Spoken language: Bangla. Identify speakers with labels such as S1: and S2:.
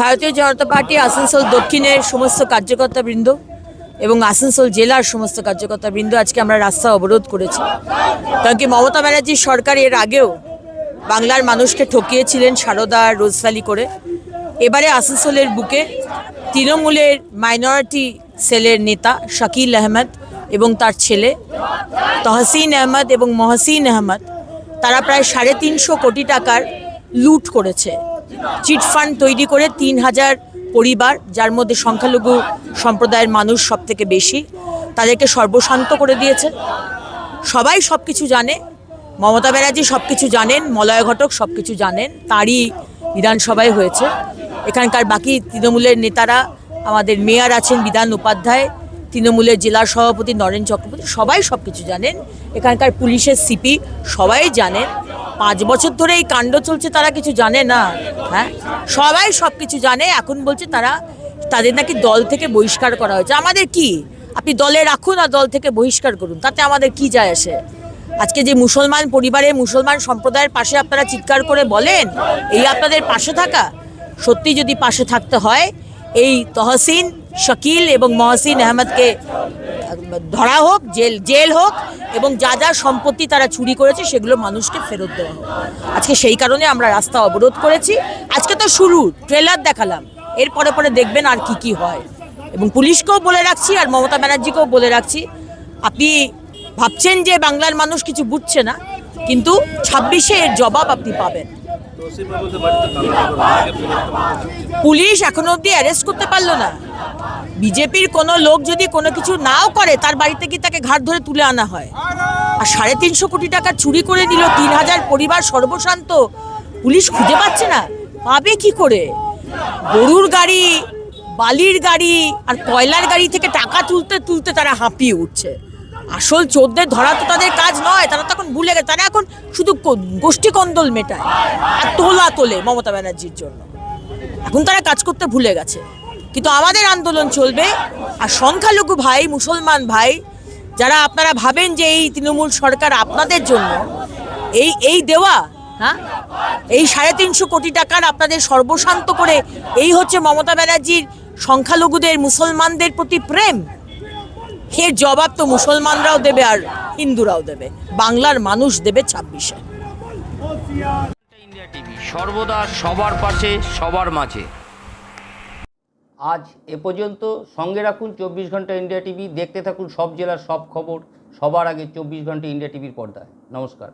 S1: ভারতীয় জনতা পার্টি আসানসোল দক্ষিণের সমস্ত কার্যকর্তাবৃন্দ এবং আসানসোল জেলার সমস্ত কার্যকর্তাবৃন্দ আজকে আমরা রাস্তা অবরোধ করেছি। কারণ কি মমতা ব্যানার্জির সরকার এর আগেও বাংলার মানুষকে ঠকিয়েছিলেন সারদা, রোজভ্যালি করে। এবারে আসানসোলের বুকে তৃণমূলের মাইনরিটি সেলের নেতা শাকিল আহমেদ এবং তার ছেলে তহসিন আহমদ এবং মহসিন আহমদ, তারা প্রায় সাড়ে তিনশো কোটি টাকার লুট করেছে। চিটফান্ড তৈরি করে তিন হাজার পরিবার, যার মধ্যে সংখ্যালঘু সম্প্রদায়ের মানুষ সব থেকে বেশি, তাদেরকে সর্বশান্ত করে দিয়েছে। সবাই সব কিছু জানে, মমতা ব্যানার্জি সব কিছু জানেন, মলয় ঘটক সব কিছু জানেন, তারই বিধানসভায় হয়েছে। এখানকার বাকি তৃণমূলের নেতারা, আমাদের মেয়র আছেন বিধান উপাধ্যায় তৃণমূলের জেলা সভাপতি নরেন চক্রবর্তী, সবাই সব কিছু জানেন। এখানকার পুলিশের সিপি, সবাই জানেন। পাঁচ বছর ধরে এই কাণ্ড চলছে, তারা কিছু জানে না। হ্যাঁ? সবাই সব কিছু জানে, এখন বলছে তারা, তাদের নাকি দল থেকে বহিষ্কার করা হয়েছে। আমাদের কি? আপনি দলে রাখুন আর দল থেকে বহিষ্কার করুন, তাতে আমাদের কি যায় আসে? আজকে যে মুসলমান পরিবারে, মুসলমান সম্প্রদায়ের পাশে আপনারা চিৎকার করে বলেন, এই আপনাদের পাশে থাকা? সত্যি যদি পাশে থাকতে হয়, এই তহসিন শকিল এবং মহসিন আহমদকে ধরা হোক, জেল জেল হোক, এবং যা যা সম্পত্তি তারা চুরি করেছে সেগুলো মানুষকে ফেরত দেওয়া হোক। আজকে সেই কারণে আমরা রাস্তা অবরোধ করেছি। আজকে তো শুরু ট্রেলার দেখালাম। এর পরে পরে দেখবেন আর কি কি হয়। এবং পুলিশকেও বলে রাখছি আর মমতা ব্যানার্জিকেও বলে রাখছি। আপনি ভাবছেন যে বাংলার মানুষ কিছু বুঝছে না, কিন্তু ছাব্বিশে এর জবাব আপনি পাবেন। পুলিশ এখনও অব্দি অ্যারেস্ট করতে পারল না। বিজেপির কোনো লোক যদি কোনো কিছু নাও করে, তার বাড়িতে কি তাকে ঘাট ধরে তুলে আনা হয়। আর সাড়ে তিনশো কোটি টাকা চুরি করে নিল তিন হাজার পরিবার সর্বশান্ত। পুলিশ খুঁজে পাচ্ছে না। পাবে কি করে? গরুর গাড়ি, বালির গাড়ি, আর কয়লার গাড়ি থেকে টাকা তুলতে তুলতে তারা হাঁপিয়ে উঠছে। আসল চোরদের ধরা তো তাদের কাজ নয়, তারা তখন ভুলে গেছে। তারা এখন শুধু গোষ্ঠী কন্দল মেটায় আর তোলা তোলে মমতা ব্যানার্জির জন্য। এখন তারা কাজ করতে ভুলে গেছে। কিন্তু আমাদের আন্দোলন চলবে আর সংখ্যালঘু ভাই, মুসলমান ভাই, যারা আপনারা ভাবেন যে এই তৃণমূল সরকার আপনাদের জন্য, এই এই দেওয়া হ্যাঁ? এই সাড়ে তিনশো কোটি টাকার আপনাদের সর্বশান্ত করে এই হচ্ছে মমতা ব্যানার্জির সংখ্যালঘুদের, মুসলমানদের প্রতি প্রেম। এর জবাব তো মুসলমানরাও দেবে আর হিন্দুরাও দেবে। বাংলার মানুষ দেবে ছাব্বিশে।
S2: ইন্ডিয়া টিভি সর্বদা সবার পাশে সবার মাঝে। আজ এ পর্যন্ত সঙ্গে রাখুন চব্বিশ ঘণ্টা ইন্ডিয়া টিভি দেখতে থাকুন সব জেলার সব খবর সবার আগে চব্বিশ ঘণ্টা ইন্ডিয়া টিভির পর্দায়। নমস্কার।